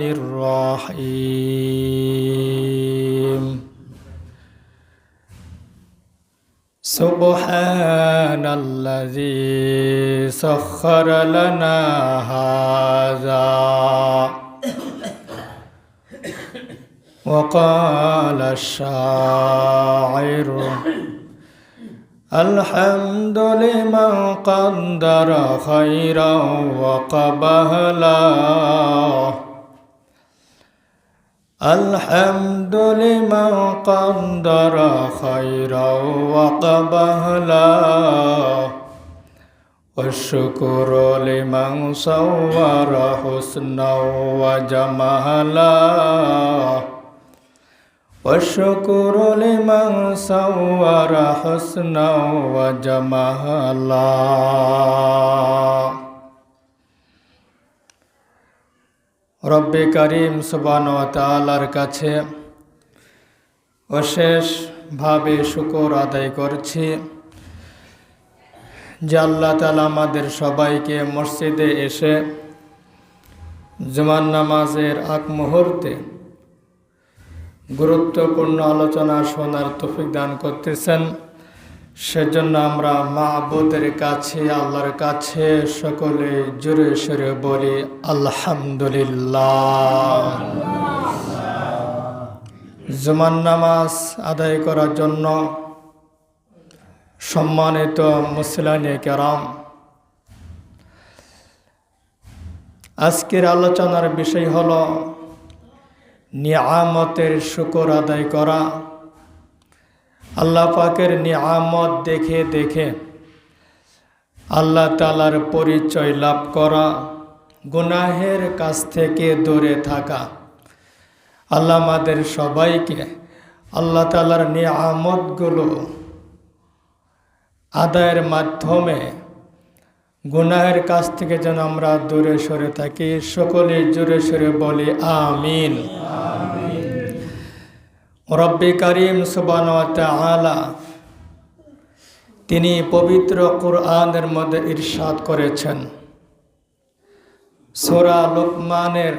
الرحيم. سبحان الذي سخر لنا هذا. وقال الشاعر الحمد لمن قدر خيرا وقبهلا الحمد لمن قدر خيرا وقبهلا والشكر لمن صور حسنا وجمالا والشكر لمن صور حسنا وجمالا রব্বে করিম সুবান তালার কাছে অশেষভাবে শুকর আদায় করছি আল্লাহ তালা আমাদের সবাইকে মসজিদে এসে জুমান নামাজের আগ মুহূর্তে গুরুত্বপূর্ণ আলোচনা শোনার তফিক দান করতেছেন। সেজন্য আমরা মাহবুদের কাছে, আল্লাহর কাছে সকলে জোরে সরে বলি, আলহামদুলিল্লাহ। জুমান নামাজ আদায় করার জন্য সম্মানিত মুসলানি কেরাম, আজকের আলোচনার বিষয় হল নিয়ামতের শুকর আদায় করা। আল্লাহ পাকের নিয়ামত দেখে দেখে আল্লাহ তালার পরিচয় লাভ করা, গুনাহের কাছ থেকে দূরে থাকা। আল্লাহ আমাদের সবাইকে আল্লাহ তালার নিয়ামতগুলো আদায়ের মাধ্যমে গুনাহের কাছ থেকে যেন আমরা দূরে সরে থাকি সকলে জোরে সরে বলি, আমিন। রব্বি করিম সুবান তিনি পবিত্র কোরআনের মধ্যে ইরশাদ করেছেন। সোরা লোকমানের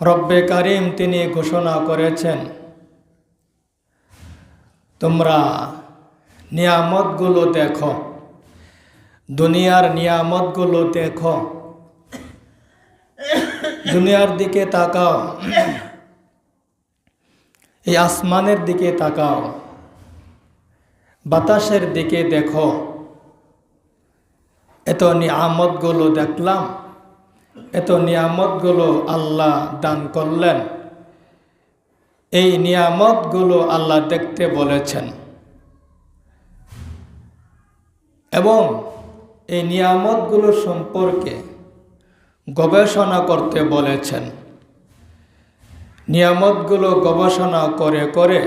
রব্বে করিম তিনি ঘোষণা করেছেন, তোমরা নিয়ামতগুলো দেখো, দুনিয়ার নিয়ামতগুলো দেখো দুনিয়ার দিকে তাকাও। এই আসমানের দিকে তাকাও। বাতাসের দিকে দেখো। এত নিয়ামতগুলো দেখলাম। এত নিয়ামতগুলো আল্লাহ দান করলেন। এই নিয়ামতগুলো আল্লাহ দেখতে বলেছেন। এবং এই নিয়ামতগুলো সম্পর্কে গবেষণা করতে বলেছেন। নিয়ামতগুলো গবেষণা করে করে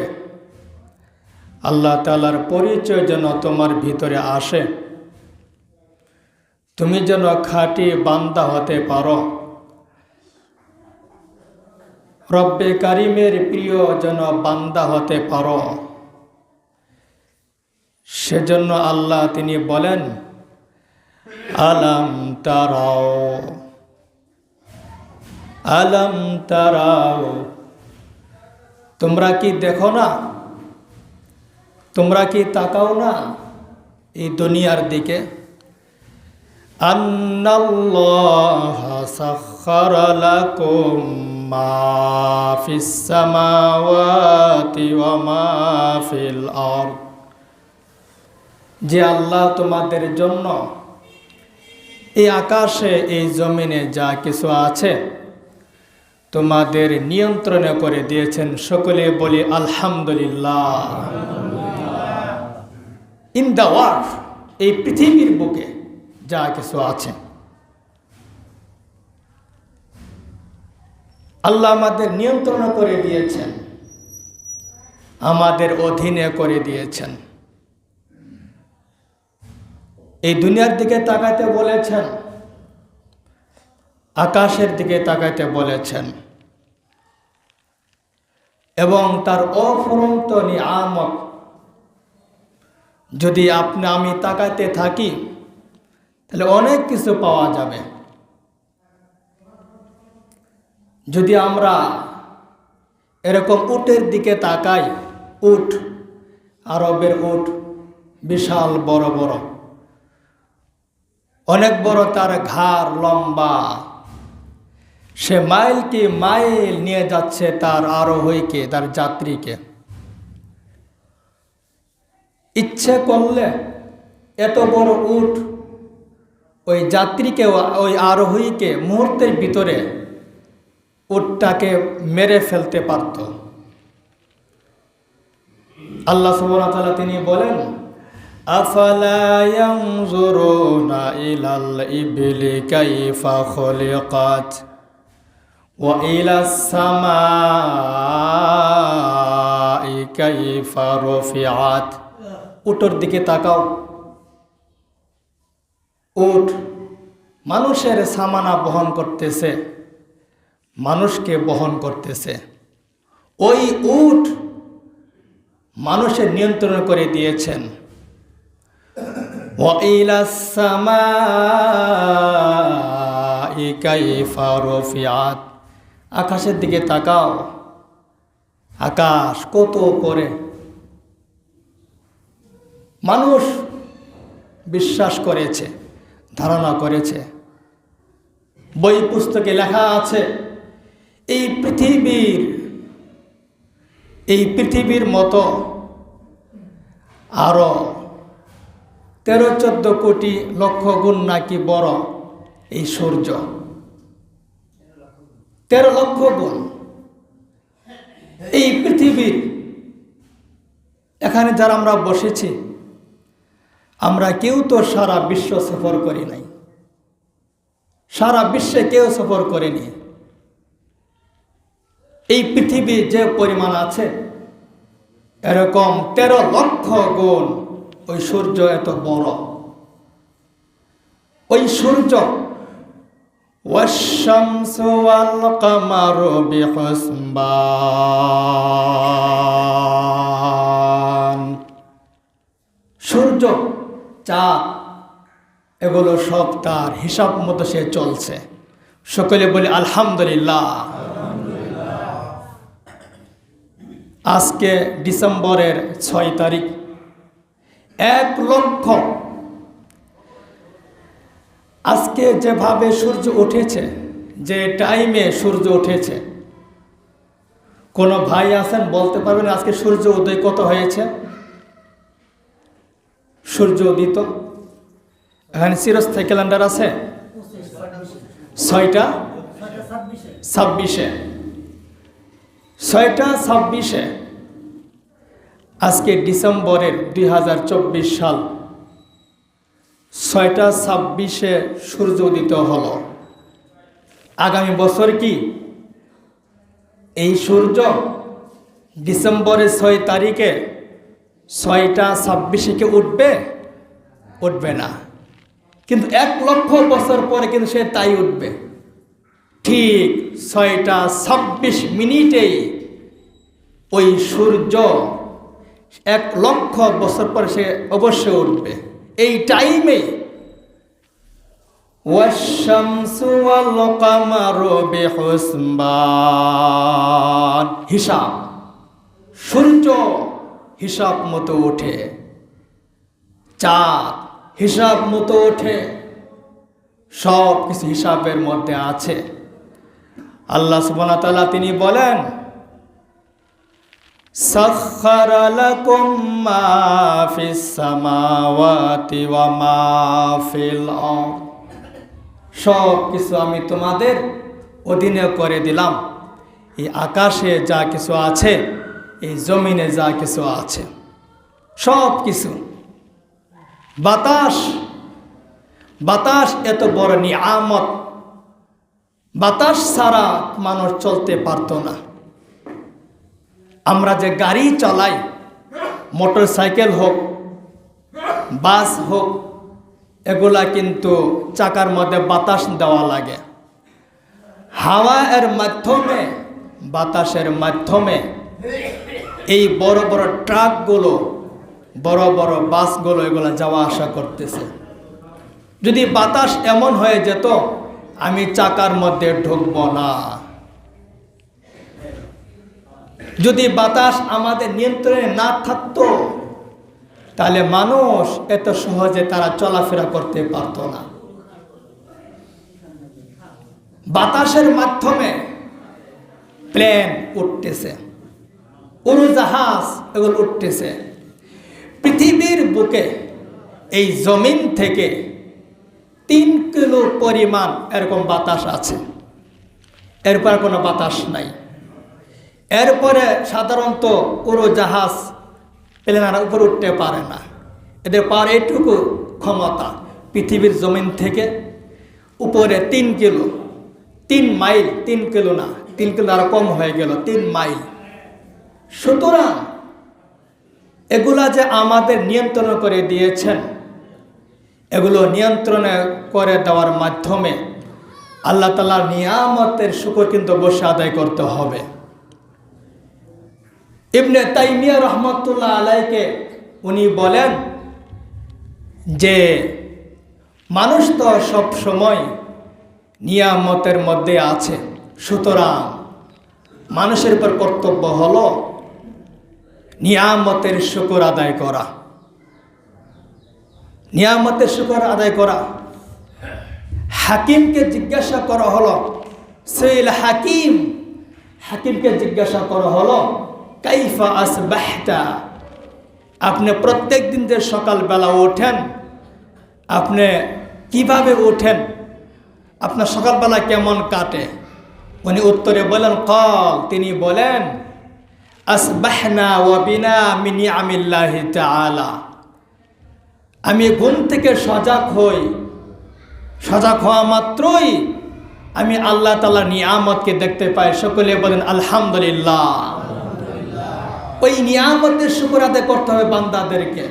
আল্লাহ তালার পরিচয় যেন তোমার ভিতরে আসে। তুমি যেন খাঁটি বান্দা হতে পারো। রব্বে কারিমের প্রিয় যেন বান্দা হতে পারো। সেজন্য আল্লাহ তিনি বলেন, আলাম তারাও আলম তারাও তোমরা কি দেখো না? তোমরা কি তাকাও না এই দুনিয়ার দিকে? যে আল্লাহ তোমাদের জন্য এই আকাশে, এই জমিনে যা কিছু আছে তোমাদের নিয়ন্ত্রণে করে দিয়েছেন সকলে বলি আলহামদুলিল্লাহ। ইন দ্য ওয়ার্ল্ড এই পৃথিবীর বুকে যা কিছু আছে। আল্লাহ আমাদের নিয়ন্ত্রণ করে দিয়েছেন। আমাদের অধীনে করে দিয়েছেন। এই দুনিয়ার দিকে তাকাতে বলেছেন। আকাশের দিকে তাকাতে বলেছেন। এবং তার অফুরন্ত নিয়ামত। যদি আপনি, আমি তাকাতে থাকি, তাহলে অনেক কিছু পাওয়া যাবে। যদি আমরা এরকম উটের দিকে তাকাই, উট, আরবের উট, বিশাল বড় বড়, অনেক বড় তার ঘাড় লম্বা সে মাইল কি মাইল নিয়ে যাচ্ছে তার আরোহীকে, তার যাত্রীকে। ইচ্ছে করলে এত বড় উঠ ওই যাত্রীকে, ওই আরোহীকে মুহূর্তের ভিতরে উটটাকে মেরে ফেলতে পারত। আল্লাহ সুবহানাহু তিনি বলেন, আফালা ইয়ানজুরুনা ইলাল ইবলি কাইফা খুলিকাত? ওয়া ইলাস সামাই কাইফা রফিআত উটের দিকে তাকাও উট মানুষের সামানা বহন করতেছে মানুষকে বহন করতেছে ওই উট মানুষের নিয়ন্ত্রণ করে দিয়েছেন وإلى السماء كيف رفعت আকাশের দিকে তাকাও। আকাশ কত করে? মানুষ বিশ্বাস করেছে, ধারণা করেছে। বই পুস্তকে লেখা আছে, এই পৃথিবীর এই পৃথিবীর মতো আরও তেরো চোদ্দ কোটি লক্ষ গুণ নাকি বড় এই সূর্য। তেরো লক্ষ গুণ এই পৃথিবীর এখানে যারা আমরা বসেছি, আমরা কেউ তো সারা বিশ্ব সফর করি নাই। সারা বিশ্বে কেউ সফর করেনি। এই পৃথিবী যে পরিমাণ আছে, এরকম তেরো লক্ষ গুণ ওই সূর্য এত বড়। ওই সূর্য والشمس والقمر بحسبان সূর্য চাঁদ এগুলো সব তার হিসাব মতো সে চলছে সকলে বলি আলহামদুলিল্লাহ আজকে ডিসেম্বরের ছয় তারিখ এক লক্ষ আজকে যেভাবে সূর্য উঠেছে, যে টাইমে সূর্য উঠেছে, কোনো ভাই আছেন বলতে পারবেন আজকে সূর্য উদয় কত হয়েছে? সূর্য উদিত। এখানে চিরস্থায়ী ক্যালেন্ডার আছে? ছয়টা? ছাব্বিশে। ছয়টা, ছাব্বিশে। আজকে ডিসেম্বরের দুই হাজার চব্বিশ সাল। ছয়টা ছাব্বিশে সূর্য উদিত হল। আগামী বছর কি? এই সূর্য ডিসেম্বরের ছয় তারিখে ছয়টা ছাব্বিশে কি উঠবে? উঠবে না। কিন্তু এক লক্ষ বছর পরে কিন্তু সে তাই উঠবে। ঠিক ছয়টা ছাব্বিশ মিনিটেই ওই সূর্য এক লক্ষ বছর পরে সে অবশ্যই উঠবে। এই টাইমে হিসাব। সূর্য হিসাব মতো ওঠে। চাঁদ হিসাব মতো ওঠে। সব কিছু হিসাবের মধ্যে আছে। আল্লাহ ওয়া তিনি বলেন سخر لكم ما في السماوات وما في الأرض সব কিছু আমি তোমাদের অধীনে করে দিলাম এই আকাশে যা কিছু আছে এই জমিনে যা কিছু আছে সব কিছু বাতাস বাতাস এত বড় নিয়ামত বাতাস ছাড়া মানুষ চলতে পারতো না আমরা যে গাড়ি চালাই মোটর সাইকেল হোক, বাস হোক, এগুলা কিন্তু চাকার মধ্যে বাতাস দেওয়া লাগে। হাওয়া এর মাধ্যমে, বাতাসের মাধ্যমে এই বড় বড় ট্রাকগুলো, বড় বড় বাসগুলো এগুলো যাওয়া আসা করতেছে। যদি বাতাস এমন হয়ে যেত, আমি চাকার মধ্যে ঢুকবো না। যদি বাতাস আমাদের নিয়ন্ত্রণে না থাকতো, তাহলে মানুষ এত সহজে তারা চলাফেরা করতে পারতো না। বাতাসের মাধ্যমে প্লেন উঠতেছে, উড়োজাহাজ এগুলো উঠতেছে। পৃথিবীর বুকে এই জমিন থেকে তিন কিলো পরিমাণ এরকম বাতাস আছে। এরপর কোনো বাতাস নাই। এরপরে সাধারণত কোনো উড়োজাহাজ প্লেনারা উপরে উঠতে পারে না। এদের পাওয়ার এইটুকু ক্ষমতা পৃথিবীর জমিন থেকে উপরে তিন কিলো, তিন মাইল, তিন কিলো না, তিন কিলো আরও কম হয়ে গেল, তিন মাইল। সুতরাং এগুলা যে আমাদের নিয়ন্ত্রণ করে দিয়েছেন, এগুলো নিয়ন্ত্রণে করে দেওয়ার মাধ্যমে আল্লাহ তালার নিয়ামতের শুকর কিন্তু বসে আদায় করতে হবে। ইবনে তাইমিয়া রহমতুল্লাহ আলাইকে উনি বলেন যে মানুষ তো সব সময় নিয়ামতের মধ্যে আছে। সুতরাং মানুষের উপর কর্তব্য হলো নিয়ামতের শুকর আদায় করা। নিয়ামতের শুকর আদায় করা। হাকিমকে জিজ্ঞাসা করা হলো। সেইল হাকিম, হাকিমকে জিজ্ঞাসা করা হলো কাইফা আস আসবাহতা? আপনি প্রত্যেক দিন যে সকালবেলা ওঠেন, আপনি কীভাবে ওঠেন? আপনার সকালবেলা কেমন কাটে? উনি উত্তরে বলেন, কল। তিনি বলেন, আসবাহনা ওয়াবিনা মিনি আমিল্লাহি তাআলা। আমি ঘুম থেকে সজাগ হই, সজাগ হওয়া মাত্রই আমি আল্লাহ তালা নিয়ামতকে দেখতে পাই। সকলে বলেন, আলহামদুলিল্লাহ। ওই নিয়ামতের শুকুর আদায় করতে হবে বান্দাদেরকে।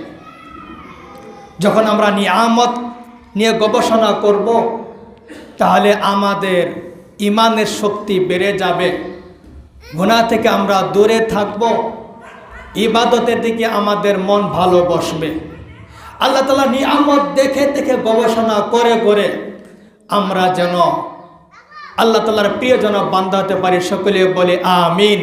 যখন আমরা নিয়ামত নিয়ে গবেষণা করব, তাহলে আমাদের ইমানের শক্তি বেড়ে যাবে। গুণা থেকে আমরা দূরে থাকব, ইবাদতের দিকে আমাদের মন ভালো বসবে। আল্লাহ তালা নিয়ামত দেখে দেখে গবেষণা করে করে আমরা যেন আল্লাহ তালার প্রিয়জন বান্ধা হতে পারি, সকলে বলে আমিন।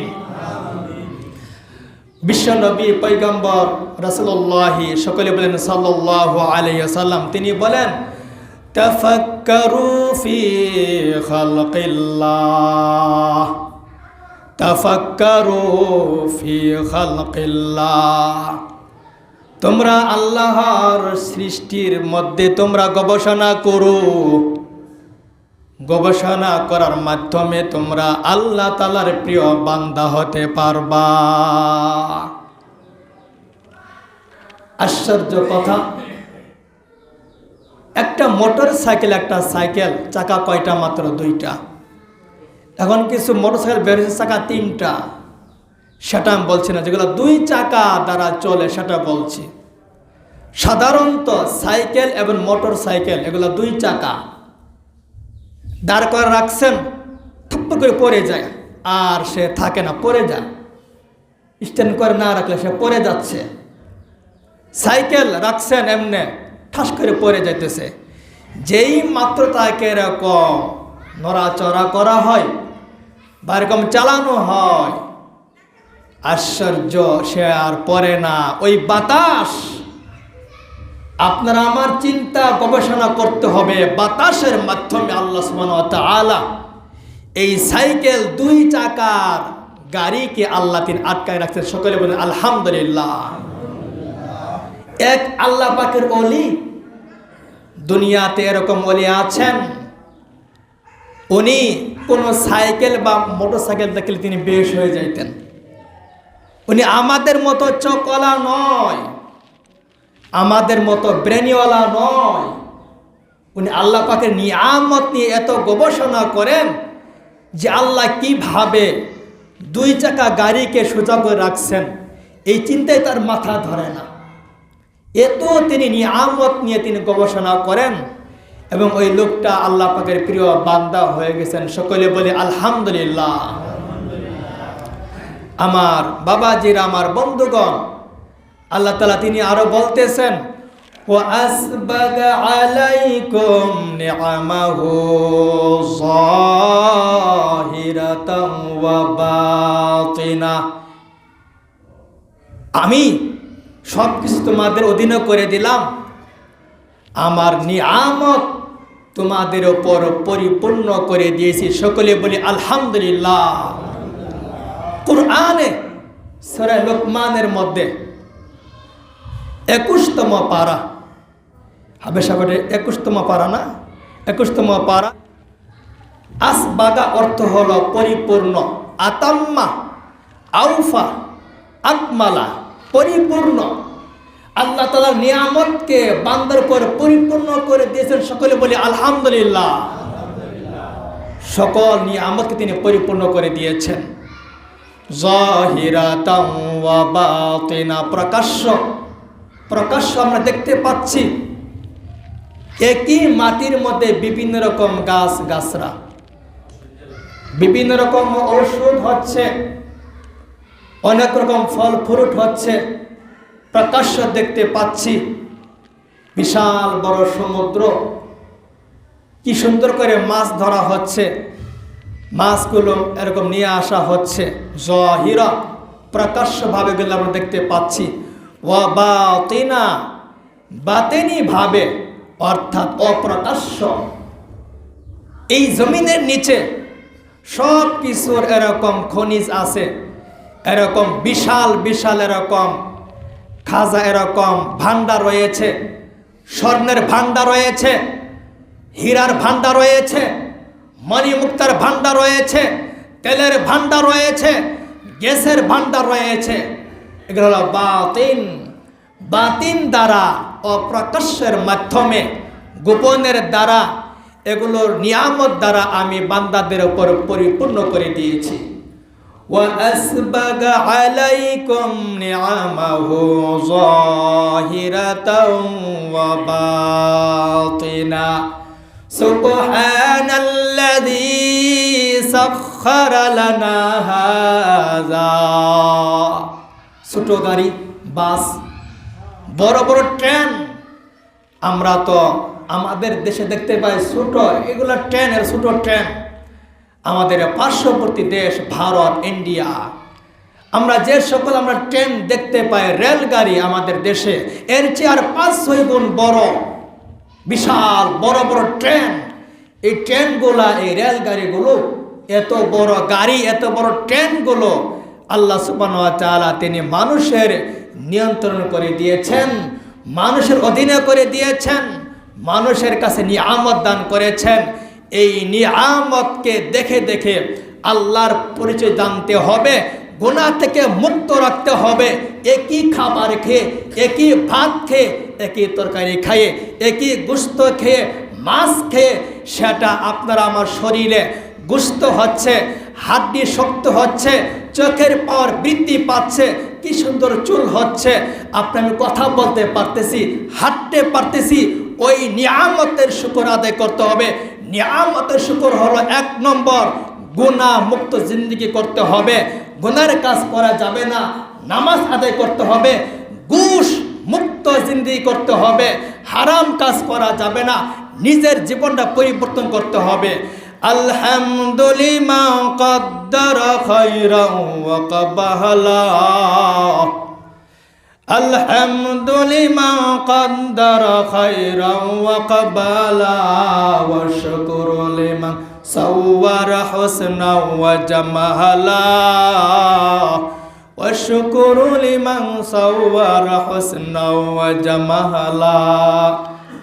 বিশ্ব নবী পৈগম্বর রসুল্লাহি সকলে বলেন সাল্লাহ আলাইসাল্লাম তিনি বলেন তোমরা আল্লাহর সৃষ্টির মধ্যে তোমরা গবেষণা করো। গবেষণা করার মাধ্যমে তোমরা আল্লাহ তালার প্রিয় বান্দা হতে পারবা। আশ্চর্য কথা। একটা মোটর সাইকেল, একটা সাইকেল, চাকা কয়টা মাত্র? দুইটা। এখন কিছু মোটর সাইকেল বেরোচ্ছে চাকা তিনটা। সেটা আমি বলছি না, যেগুলো দুই চাকা দ্বারা চলে, সেটা বলছি। সাধারণত সাইকেল এবং মোটর সাইকেল, এগুলো দুই চাকা। দাঁড় করে রাখছেন থপ্পর করে পড়ে যায়, আর সে থাকে না, পড়ে যায়। স্ট্যান্ড করে না রাখলে সে পড়ে যাচ্ছে। সাইকেল রাখছেন এমনে, ঠাস করে পড়ে যাইতেছে। যেই মাত্র তাকে এরকম নড়াচড়া করা হয়, বা এরকম চালানো হয়, আশ্চর্য, সে আর পড়ে না। ওই বাতাস আপনারা আমার চিন্তা গবেষণা করতে হবে বাতাসের মাধ্যমে আল্লাহ ওয়া এই সাইকেল দুই চাকার গাড়িকে আল্লাহ তিনি আটকায় রাখছেন। সকলে বলেন, আলহামদুলিল্লাহ। এক আল্লাহ পাকের অলি দুনিয়াতে এরকম অলি আছেন। উনি কোনো সাইকেল বা মোটর সাইকেল দেখলে তিনি বেশ হয়ে যাইতেন। উনি আমাদের মতো চকলা নয়। আমাদের মতো ব্রেনিওয়ালা নয়। উনি আল্লাহ পাকের নিয়ামত নিয়ে এত গবেষণা করেন যে আল্লাহ কীভাবে দুই চাকা গাড়িকে সোজা করে রাখছেন, এই চিন্তায় তার মাথা ধরে না। এত তিনি নিয়ামত নিয়ে তিনি গবেষণা করেন এবং ওই লোকটা আল্লাহ পাকের প্রিয় বান্দা হয়ে গেছেন। সকলে বলে, আলহামদুলিল্লাহ। আমার বাবাজির, আমার বন্ধুগণ আল্লাহ তালা তিনি আরও বলতেছেন আলাইকুম নিআমাহু যাহিরাতাম ওয়া বাতিনা। আমি সব কিছু তোমাদের অধীনে করে দিলাম। আমার নিয়ামত তোমাদের ওপর পরিপূর্ণ করে দিয়েছি। সকলে বলি, আলহামদুলিল্লাহ। কোরআনে সরে লোকমানের মধ্যে একুশতম পারা। হাবেশা করে একুশতম পারা না? একুশতম পারা। আসবাগা অর্থ হল পরিপূর্ণ, আতাম্মা, আউফা, আকমালা, পরিপূর্ণ। আল্লাহ তালার নিয়ামতকে বান্দার উপর পরিপূর্ণ করে দিয়েছেন সকলে বলে আলহামদুলিল্লাহ। সকল নিয়ামতকে তিনি পরিপূর্ণ করে দিয়েছেন। জাহিরাতাম প্রকাশ্য প্রকাশ্য আমরা দেখতে পাচ্ছি একই মাটির মধ্যে বিভিন্ন রকম গাছ, গাছরা। বিভিন্ন রকম ঔষধ হচ্ছে, অনেক রকম ফল, ফ্রুট হচ্ছে, প্রকাশ্য দেখতে পাচ্ছি। বিশাল বড় সমুদ্র, কি সুন্দর করে মাছ ধরা হচ্ছে। মাছগুলো এরকম নিয়ে আসা হচ্ছে। জহিরা, প্রকাশ্যভাবে গেলে আমরা দেখতে পাচ্ছি। ওয়া বাতিনা, বাতেনি ভাবে, অর্থাৎ অপ্রকাশ্য। এই জমিনের নিচে সব কিছুর এরকম খনিজ আছে, এরকম বিশাল বিশাল এরকম খাজা এরকম ভান্ডার রয়েছে, স্বর্ণের ভান্ডার রয়েছে, হীরার ভান্ডার রয়েছে, মণিমুক্তার ভান্ডার রয়েছে, তেলের ভান্ডার রয়েছে, গ্যাসের ভান্ডার রয়েছে। এগুলো হলো বাতিন বাতিন দ্বারা অপ্রকাশ্যের মাধ্যমে গোপনের দ্বারা এগুলোর নিয়ামত দ্বারা আমি বান্দাদের উপর পরিপূর্ণ করে দিয়েছি وأسبغ عليكم نعمه ظاهرة وباطنة سبحان الذي سخر لنا هذا ছোট গাড়ি, বাস, বড় বড় ট্রেন। আমরা তো আমাদের দেশে দেখতে পাই ছোট, এগুলো ট্রেনের ছোট ট্রেন। আমাদের পার্শ্ববর্তী দেশ ভারত, ইন্ডিয়া। আমরা যে সকল আমরা ট্রেন দেখতে পাই, রেলগাড়ি আমাদের দেশে, এর চেয়ে আর পাঁচ ছয় গুণ বড়, বিশাল, বড় বড় ট্রেন। এই ট্রেনগুলা, এই রেলগাড়িগুলো, এত বড় গাড়ি, এত বড় ট্রেনগুলো আল্লাহ সুবান তিনি মানুষের নিয়ন্ত্রণ করে দিয়েছেন, মানুষের অধীনে করে দিয়েছেন, মানুষের কাছে নিয়ামত দান করেছেন। এই নিয়ামতকে দেখে দেখে আল্লাহর পরিচয় জানতে হবে গুণা থেকে মুক্ত রাখতে হবে। একই খাবার খেয়ে, একই ভাত খেয়ে, একই তরকারি খেয়ে একই গুস্ত খেয়ে, মাছ খেয়ে, সেটা আপনার আমার শরীরে গুস্ত হচ্ছে, হাড্ডি শক্ত হচ্ছে চোখের পাওয়ার বৃদ্ধি পাচ্ছে। কি সুন্দর চুল হচ্ছে। আপনি আমি কথা বলতে পারতেছি, হাঁটতে পারতেছি, ওই নিয়ামতের শুকর আদায় করতে হবে। নিয়ামতের শুকর হলো এক নম্বর গুণা মুক্ত জিন্দগি করতে হবে। গুনার কাজ করা যাবে না, নামাজ আদায় করতে হবে, ঘুষ মুক্ত জিন্দগি করতে হবে। হারাম কাজ করা যাবে না, নিজের জীবনটা পরিবর্তন করতে হবে। আলহামদুলিমা কদ্দার খৈরা ওয়া কাবাহলা الحمد لمن قدر خيرا وقبلا والشكر لمن صور حسنا وجمالا والشكر لمن صور حسنا وجمالا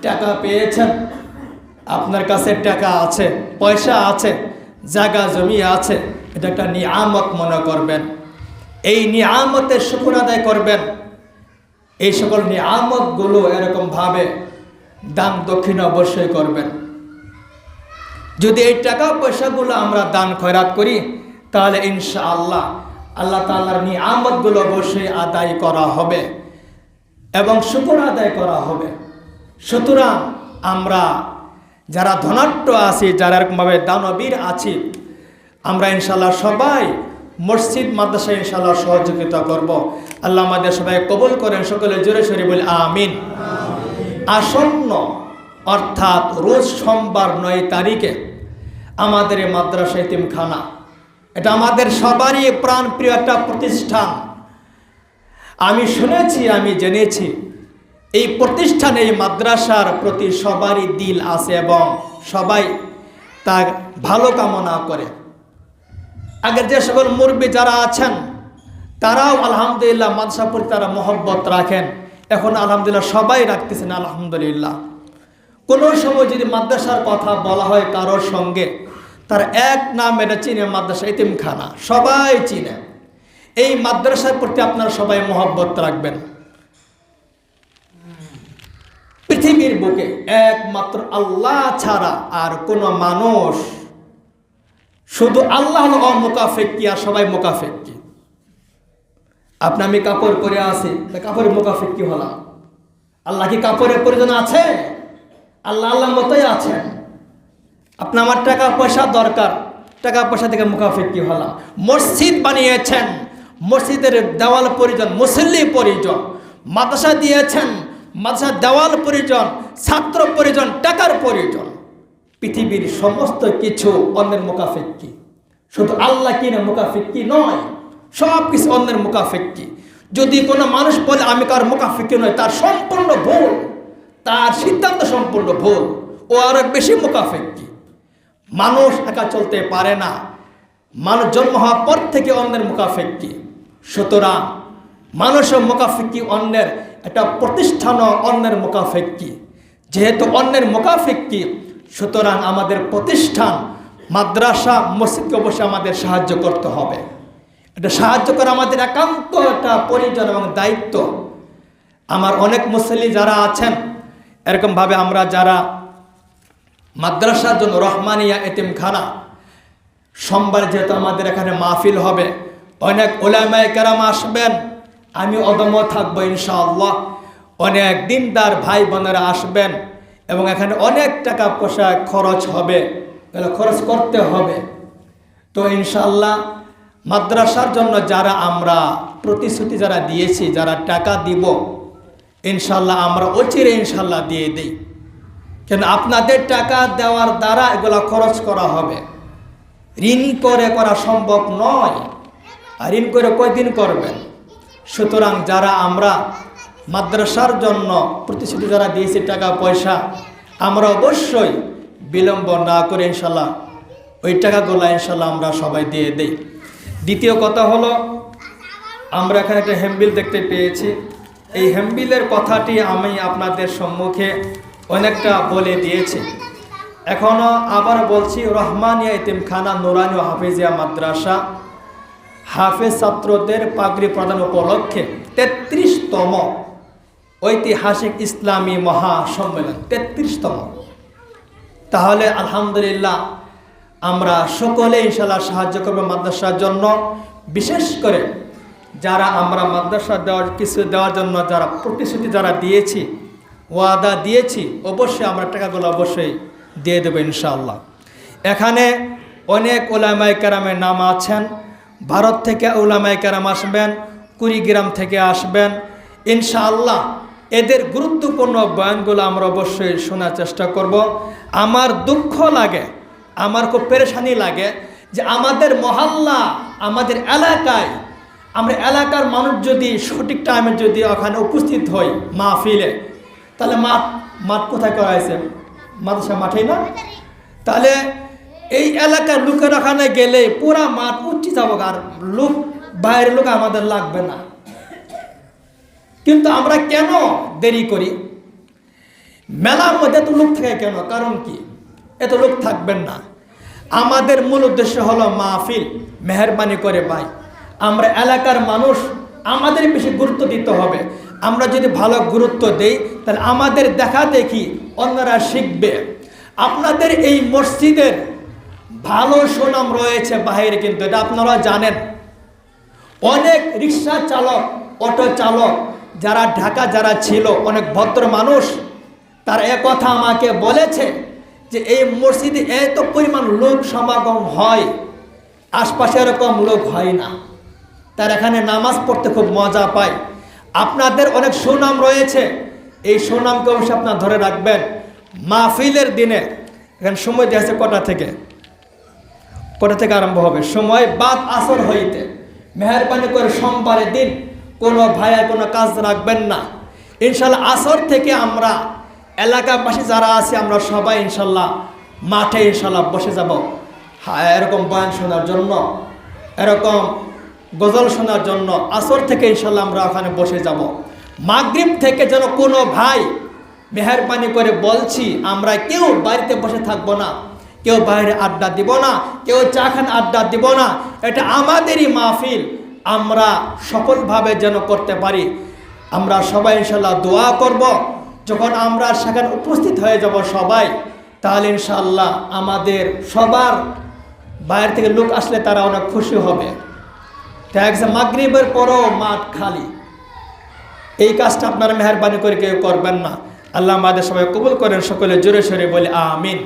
টাকা পেয়েছেন আপনার কাছে টাকা আছে, পয়সা আছে, জায়গা, জমি আছে, এটা একটা নিয়ামত মনে করবেন। এই নিয়ামতের শুকুর আদায় করবেন। এই সকল নিয়ামতগুলো এরকমভাবে দান দক্ষিণ অবশ্যই করবেন। যদি এই টাকা পয়সাগুলো আমরা দান খয়রাত করি, তাহলে ইনশাআল্লাহ আল্লাহ তাল্লাহর নিয়ামতগুলো অবশ্যই আদায় করা হবে এবং শুকুর আদায় করা হবে। সুতরাং আমরা যারা ধনাঢ্য আছি, যারা এরকমভাবে দানবীর আছি, আমরা ইনশাল্লাহ সবাই মসজিদ, মাদ্রাসায় ইনশাল্লাহ সহযোগিতা করব। আল্লাহ আমাদের সবাই কবুল করেন, সকলে জোরে সরে বলি, আমিন। আসন্ন, অর্থাৎ রোজ সোমবার নয় তারিখে আমাদের মাদ্রাসা ইতিমখানা এটা আমাদের সবারই প্রাণপ্রিয় একটা প্রতিষ্ঠান। আমি শুনেছি, আমি জেনেছি এই প্রতিষ্ঠানে এই মাদ্রাসার প্রতি সবারই দিল আছে এবং সবাই তার ভালো কামনা করে। আগের যে সকল মুরব্বী যারা আছেন, তারাও আলহামদুলিল্লাহ মাদ্রাসা প্রতি তারা মহব্বত রাখেন। এখন আলহামদুলিল্লাহ সবাই রাখতেছেন, আলহামদুলিল্লাহ। কোনো সময় যদি মাদ্রাসার কথা বলা হয় কারোর সঙ্গে, তার এক নাম এটা চিনে মাদ্রাসা ইতিমখানা সবাই চিনে। এই মাদ্রাসার প্রতি আপনারা সবাই মহব্বত রাখবেন। পৃথিবীর বুকে একমাত্র আল্লাহ ছাড়া আর কোনো মানুষ। শুধু আল্লাহ হলো অমোকাফেক্কি আর সবাই মোকাফেক্কি আপনি আমি কাপড় পরে আছি কাপড়ের মোকাফেক্কি হলাম? আল্লাহ কি কাপড়ের প্রয়োজন আছে? আল্লাহ আল্লাহ মতোই আছেন। আপনার আমার টাকা পয়সা দরকার, টাকা পয়সা থেকে মুখাফেক্কি হলাম? মসজিদ বানিয়েছেন, মসজিদের দেওয়াল পরিজন মুসল্লি পরিজন মাদ্রাসা দিয়েছেন মাদ্রাসা দেওয়াল প্রয়োজন, ছাত্র প্রয়োজন, টাকার প্রয়োজন। পৃথিবীর সমস্ত কিছু অন্যের মুখাফেক্কি শুধু আল্লাহ কিনে মুখাফেক্কি নয়, সব কিছু অন্যের মুখাফেক্কি যদি কোনো মানুষ বলে, আমি কার মুখাফেক্কি নয় তার সম্পূর্ণ ভুল, তার সিদ্ধান্ত সম্পূর্ণ ভুল। ও আরও বেশি মুখাফেক্কি মানুষ একা চলতে পারে না। মানুষ জন্ম হওয়ার পর থেকে অন্যের মুখাফেক্কি সুতরাং মানুষও মুখাফেক্কি অন্যের একটা প্রতিষ্ঠানও অন্যের মুখাফেক্কি যেহেতু অন্যের মুখাফেক্কি সুতরাং আমাদের প্রতিষ্ঠান, মাদ্রাসা, মসজিদকে অবশ্যই আমাদের সাহায্য করতে হবে। এটা সাহায্য করা আমাদের একান্ত একটা পরিজন এবং দায়িত্ব। আমার অনেক মুসল্লি যারা আছেন, এরকমভাবে আমরা যারা মাদ্রাসার জন্য রহমানিয়া এতিমখানা, সোমবার যেহেতু আমাদের এখানে মাহফিল হবে, অনেক ওলামায় কেরাম আসবেন আমি অদম থাকব ইনশাআল্লাহ। অনেক দিনদার ভাই বোনেরা আসবেন এবং এখানে অনেক টাকা পয়সা খরচ হবে। খরচ করতে হবে। তো ইনশাআল্লাহ মাদ্রাসার জন্য যারা আমরা প্রতিশ্রুতি যারা দিয়েছি, যারা টাকা দিব ইনশাল্লাহ আমরা অচিরে ইনশাল্লাহ দিয়ে দিই। কেন আপনাদের টাকা দেওয়ার দ্বারা এগুলো খরচ করা হবে। ঋণ করে করা সম্ভব নয়। আর ঋণ করে কয়দিন করবেন? সুতরাং যারা আমরা মাদ্রাসার জন্য প্রতিশ্রুতি যারা দিয়েছি টাকা, পয়সা, আমরা অবশ্যই বিলম্ব না করে ইনশাল্লাহ ওই টাকাগুলো ইনশাল্লাহ আমরা সবাই দিয়ে দেই। দ্বিতীয় কথা হলো, আমরা এখানে একটা হ্যাম্বিল দেখতে পেয়েছি। এই হ্যাম্বিলের কথাটি আমি আপনাদের সম্মুখে অনেকটা বলে দিয়েছি। এখনও আবার বলছি, রহমানিয়া ইতিমখানা নুরানি হাফিজিয়া মাদ্রাসা হাফেজ ছাত্রদের পাগড়ি প্রদান উপলক্ষে তেত্রিশতম ঐতিহাসিক ইসলামী মহাসম্মেলন, তেত্রিশতম। তাহলে আলহামদুলিল্লাহ আমরা সকলে ইনশাল্লাহ সাহায্য করব মাদ্রাসার জন্য। বিশেষ করে যারা আমরা মাদ্রাসা দেওয়ার কিছু দেওয়ার জন্য যারা প্রতিশ্রুতি যারা দিয়েছি, ওয়াদা দিয়েছি, অবশ্যই আমরা টাকাগুলো অবশ্যই দিয়ে দেবো ইনশাআল্লাহ। এখানে অনেক ওলামাই নাম আছেন। ভারত থেকে ওলামাই কেরাম আসবেন, কুড়িগ্রাম থেকে আসবেন। ইনশাআল্লাহ এদের গুরুত্বপূর্ণ বয়ানগুলো আমরা অবশ্যই শোনার চেষ্টা করব। আমার দুঃখ লাগে, আমার খুব পেরেশানি লাগে যে আমাদের মহল্লা, আমাদের এলাকায়, আমরা এলাকার মানুষ যদি সঠিক টাইমে যদি ওখানে উপস্থিত হই মাহফিলে, তাহলে মাঠ মাঠ কোথায় করা হয়েছে? মাদ্রাসা মাঠেই না? তাহলে এই এলাকার লোকের ওখানে গেলে পুরা মাঠ উঠছি যাব আর লোক, বাইরের লোক আমাদের লাগবে না। কিন্তু আমরা কেন দেরি করি? মেলার মধ্যে এত লোক থাকে কেন? কারণ কি? এত লোক থাকবেন না। আমাদের মূল উদ্দেশ্য হলো মাহফিল, মেহরবানি করে ভাই। আমরা এলাকার মানুষ, আমাদের বেশি গুরুত্ব দিতে হবে। আমরা যদি ভালো গুরুত্ব দেই, তাহলে আমাদের দেখা দেখি অন্যরা শিখবে? আপনাদের এই মসজিদের ভালো সুনাম রয়েছে বাইরে কিন্তু এটা আপনারা জানেন। অনেক রিক্সা চালক, অটো চালক, যারা ঢাকা যারা ছিল, অনেক ভদ্র মানুষ, তার কথা আমাকে বলেছে যে এই মসজিদে এত পরিমাণ লোক সমাগম হয়, আশপাশে এরকম লোক হয় না। তার এখানে নামাজ পড়তে খুব মজা পায়। আপনাদের অনেক সুনাম রয়েছে। এই সুনামকে অবশ্যই আপনার ধরে রাখবেন। মাহফিলের দিনে, এখানে সময় দিয়েছে কটা থেকে? কটা থেকে আরম্ভ হবে? সময় বাদ আসর হইতে। মেহরবানি করে সোমবারের দিন কোনো ভাইয়া কোনো কাজ রাখবেন না। ইনশাল্লাহ আসর থেকে আমরা এলাকাবাসী যারা আছে, আমরা সবাই ইনশাল্লাহ মাঠে ইনশাল্লাহ বসে যাব। হ্যাঁ এরকম বয়ান শোনার জন্য, এরকম গজল শোনার জন্য আসর থেকে ইনশাল্লাহ আমরা ওখানে বসে যাব। মাগরিব থেকে যেন কোনো ভাই মেহরবানি করে বলছি, আমরা কেউ বাড়িতে বসে থাকব না। কেউ বাইরে আড্ডা দিব না, কেউ চা খান আড্ডা দিব না। এটা আমাদেরই মাহফিল। আমরা সফলভাবে যেন করতে পারি। আমরা সবাই ইনশাল্লাহ দোয়া করব। যখন আমরা সেখানে উপস্থিত হয়ে যাব সবাই, তাহলে ইনশাল্লাহ আমাদের সবার বাইরে থেকে লোক আসলে তারা অনেক খুশি হবে। মাগরিবের পরও মাঠ খালি। এই কাজটা আপনারা মেহরবানি করে কেউ করবেন না। আল্লাহ আমাদের সবাই কবুল করেন, সকলে জোরে সরে বলে আমিন।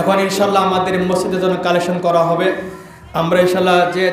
এখন ইনশাল্লাহ আমাদের মসজিদের জন্য কালেকশন করা হবে। আমরা ইনশাল্লাহ যে